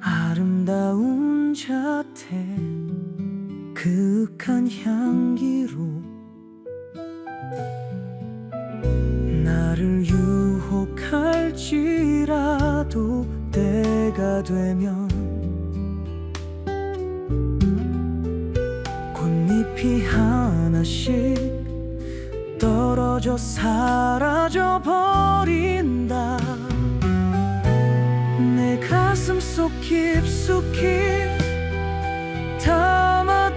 아름다운 자태 그윽한 향기로 나를 유혹할지라도 때가 되면 꽃잎이 하나씩 떨어져 사라져 버린 속 깊숙이 담아두었던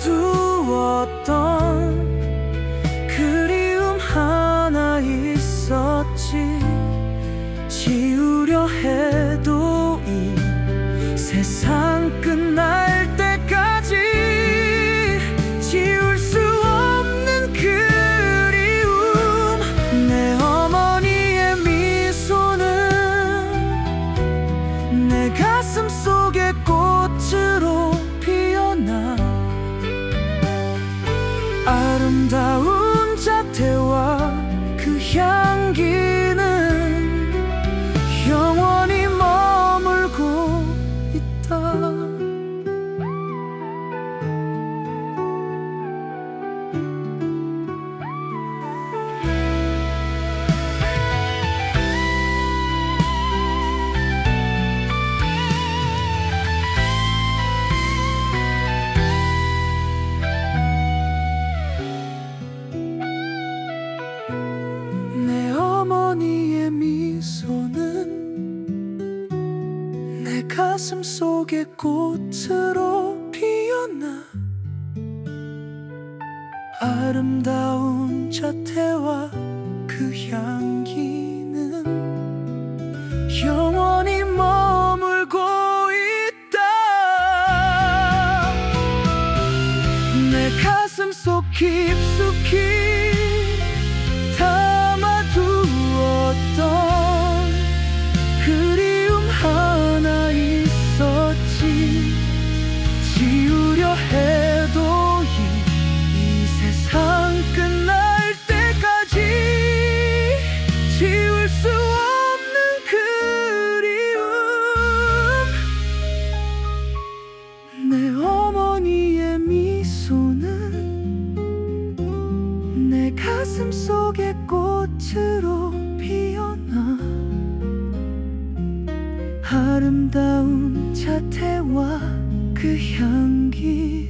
그리움 하나 있었지 어머니의 미소는 내 가슴 속에 꽃으로 피어나 아름다운 자태와 그 향기는 영원히 머물고 있다. 내 가슴 속 깊숙이 아름다운 자태와 그 향기